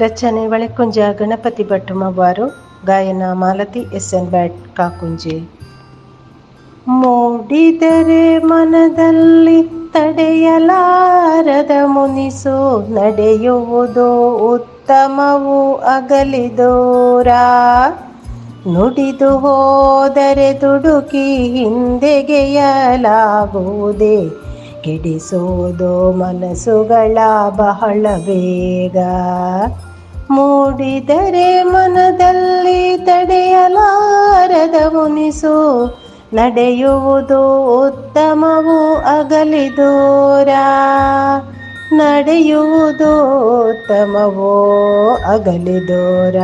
ರಚನೆ ಒಳೆಕುಂಜ ಗಣಪತಿ ಭಟ್ ಮಾರು ಗಾಯನ ಮಾಲತಿ ಎಸ್ ಎನ್ ಬ್ಯಾಟ್ ಕಾಕುಂಜೆ. ಮೂಡಿದರೆ ಮನದಲ್ಲಿ ತಡೆಯಲಾರದ ಮುನಿಸು ನಡೆಯುವುದು ಉತ್ತಮವು ಅಗಲಿದೋರ. ನುಡಿದು ಹೋದರೆ ದುಡುಕಿ ಹಿಂದೆಗೆಯಲಾಗುವುದೇ. ಕೆಡಿಸೋದು ಮನಸ್ಸುಗಳ ಬಹಳ ಬೇಗ. ಮೂಡಿದರೆ ಮನದಲ್ಲಿ ತಡೆಯಲಾರದ ಮುನಿಸು ನಡೆಯುವುದು ಉತ್ತಮವು ಅಗಲಿದೂರ ನಡೆಯುವುದು ಉತ್ತಮವೋ ಅಗಲಿದೋರ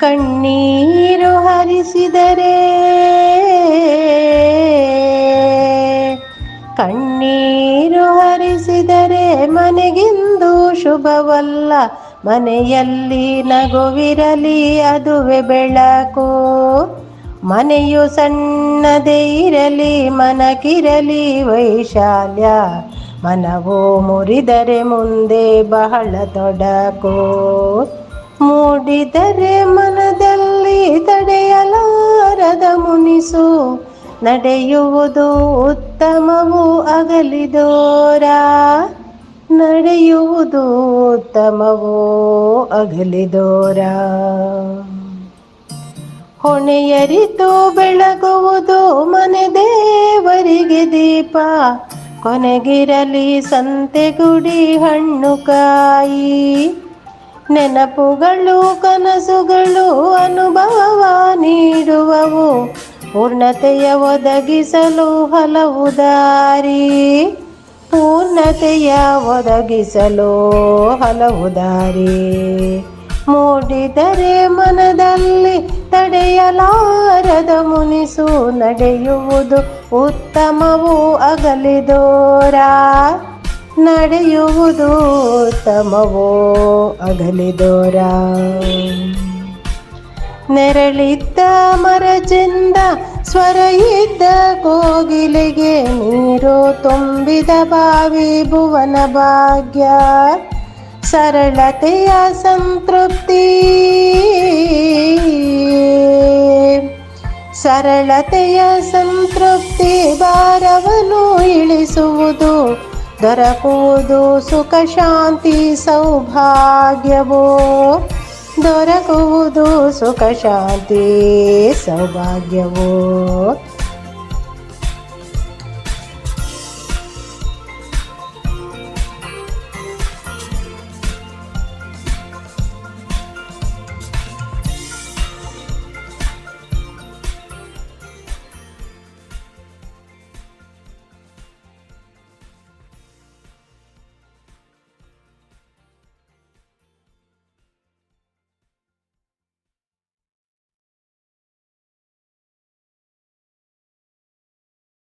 ಕಣ್ಣೀರು ಹರಿಸಿದರೆ ಮನೆಗಿಂದು ಶುಭವಲ್ಲ, ಮನೆಯಲ್ಲಿ ನಗುವಿರಲಿ, ಅದುವೆ ಬೆಳಕು. ಮನೆಯು ಸಣ್ಣದೇ ಇರಲಿ ಮನಕಿರಲಿ ವೈಶಾಲ್ಯ. ಮನವು ಮುರಿದರೆ ಮುಂದೆ ಬಹಳ ತೊಡಕು. ಮೂಡಿದರೆ ಮನದಲ್ಲಿ ತಡೆಯಲಾರದ ಮುನಿಸು. ನಡೆಯುವುದು ಉತ್ತಮವು ಅಗಲಿದೋರ. ನಡೆಯುವುದು ಉತ್ತಮವೋ ಅಗಲಿದೋರ ಹೊಣೆಯರಿತು ಬೆಳಗುವುದು ಮನೆ ದೇವರಿಗೆ ದೀಪ. ಕೊನೆಗಿರಲಿ ಸಂತೆಗುಡಿ ಹಣ್ಣು ಕಾಯಿ. ನೆನಪುಗಳು, ಕನಸುಗಳು ಅನುಭವ ನೀಡುವವು. ಪೂರ್ಣತೆಯ ಒದಗಿಸಲು ಹಲವು ದಾರಿ. ಪೂರ್ಣತೆಯ ಒದಗಿಸಲು ಹಲವು ದಾರಿ ಮೂಡಿದರೆ ಮನದಲ್ಲಿ ತಡೆಯಲಾರದ ಮುನಿಸು ನಡೆಯುವುದು ಉತ್ತಮವು ಅಗಲಿದೋರ ನಡೆಯುವುದು ಉತ್ತಮವೋ ಅಗಲಿದೋರ ನೆರಳಿದ್ದ ಮರಜಿಂದ ಸ್ವರ ಇದ್ದ ಕೋಗಿಲೆಗೆ ನೀರು ತುಂಬಿದ ಬಾವಿ ಭುವನ ಭಾಗ್ಯ. ಸರಳತೆಯ ಸಂತೃಪ್ತಿ. ಸರಳತೆಯ ಸಂತೃಪ್ತಿ ಭಾರವನ್ನು ಇಳಿಸುವುದು, ದೊರಕುವುದು ಸುಖ ಶಾಂತಿ ಸೌಭಾಗ್ಯವೋ. ದೊರಕುವುದು ಸುಖ ಶಾಂತಿ ಸೌಭಾಗ್ಯವೋ.